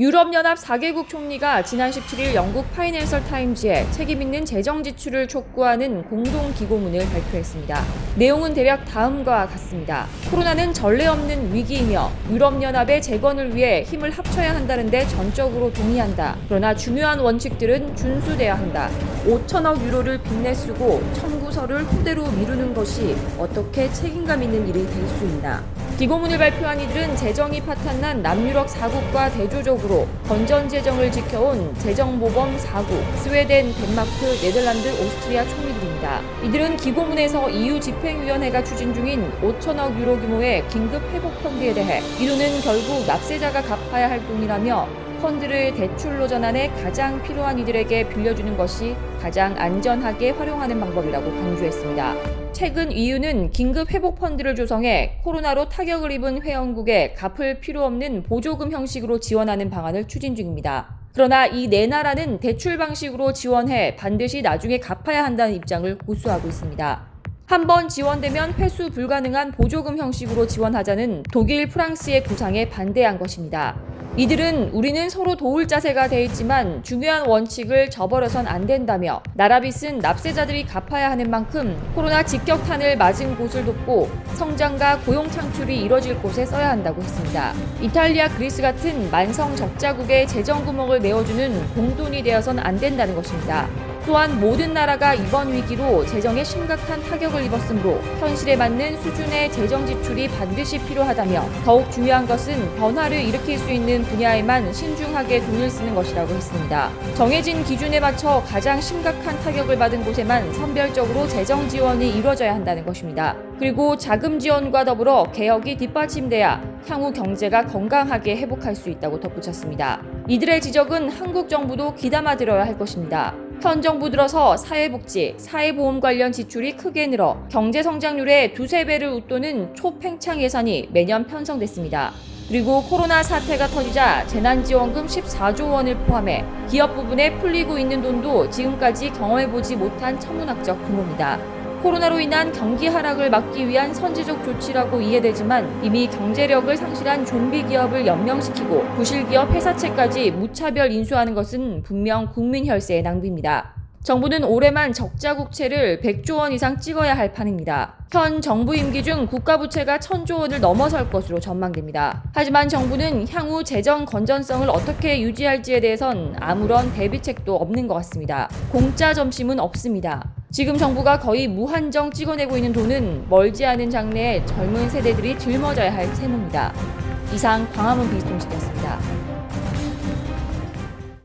유럽연합 4개국 총리가 지난 17일 영국 파이낸셜 타임즈에 책임있는 재정 지출을 촉구하는 공동 기고문을 발표했습니다. 내용은 대략 다음과 같습니다. 코로나는 전례 없는 위기이며 유럽연합의 재건을 위해 힘을 합쳐야 한다는데 전적으로 동의한다. 그러나 중요한 원칙들은 준수돼야 한다. 5천억 유로를 빚내 쓰고 청구서를 후대로 미루는 것이 어떻게 책임감 있는 일이 될 수 있나. 기고문을 발표한 이들은 재정이 파탄난 남유럽 4국과 대조적으로 건전 재정을 지켜온 재정모범 4국, 스웨덴, 덴마크, 네덜란드, 오스트리아 총리들입니다. 이들은 기고문에서 EU 집행위원회가 추진 중인 5천억 유로 규모의 긴급 회복 펀드에 대해 이로는 결국 납세자가 갚아야 할 돈이라며 펀드를 대출로 전환해 가장 필요한 이들에게 빌려주는 것이 가장 안전하게 활용하는 방법이라고 강조했습니다. 최근 EU는 긴급 회복 펀드를 조성해 코로나로 타격을 입은 회원국에 갚을 필요 없는 보조금 형식으로 지원하는 방안을 추진 중입니다. 그러나 이 네 나라는 대출 방식으로 지원해 반드시 나중에 갚아야 한다는 입장을 고수하고 있습니다. 한번 지원되면 회수 불가능한 보조금 형식으로 지원하자는 독일, 프랑스의 구상에 반대한 것입니다. 이들은 우리는 서로 도울 자세가 돼 있지만 중요한 원칙을 저버려선 안 된다며 나라 빚은 납세자들이 갚아야 하는 만큼 코로나 직격탄을 맞은 곳을 돕고 성장과 고용 창출이 이뤄질 곳에 써야 한다고 했습니다. 이탈리아, 그리스 같은 만성 적자국의 재정 구멍을 메워주는 공돈이 되어선 안 된다는 것입니다. 또한 모든 나라가 이번 위기로 재정에 심각한 타격을 입었으므로 현실에 맞는 수준의 재정 지출이 반드시 필요하다며 더욱 중요한 것은 변화를 일으킬 수 있는 분야에만 신중하게 돈을 쓰는 것이라고 했습니다. 정해진 기준에 맞춰 가장 심각한 타격을 받은 곳에만 선별적으로 재정 지원이 이루어져야 한다는 것입니다. 그리고 자금 지원과 더불어 개혁이 뒷받침돼야 향후 경제가 건강하게 회복할 수 있다고 덧붙였습니다. 이들의 지적은 한국 정부도 귀담아 들어야 할 것입니다. 현 정부 들어서 사회복지, 사회보험 관련 지출이 크게 늘어 경제 성장률의 두세 배를 웃도는 초팽창 예산이 매년 편성됐습니다. 그리고 코로나 사태가 터지자 재난지원금 14조 원을 포함해 기업 부분에 풀리고 있는 돈도 지금까지 경험해보지 못한 천문학적 규모입니다. 코로나로 인한 경기 하락을 막기 위한 선제적 조치라고 이해되지만 이미 경제력을 상실한 좀비 기업을 연명시키고 부실 기업 회사채까지 무차별 인수하는 것은 분명 국민 혈세의 낭비입니다. 정부는 올해만 적자 국채를 100조 원 이상 찍어야 할 판입니다. 현 정부 임기 중 국가 부채가 1000조 원을 넘어설 것으로 전망됩니다. 하지만 정부는 향후 재정 건전성을 어떻게 유지할지에 대해선 아무런 대비책도 없는 것 같습니다. 공짜 점심은 없습니다. 지금 정부가 거의 무한정 찍어내고 있는 돈은 멀지 않은 장래에 젊은 세대들이 짊어져야 할 채무입니다. 이상 광화문 비통신이었습니다.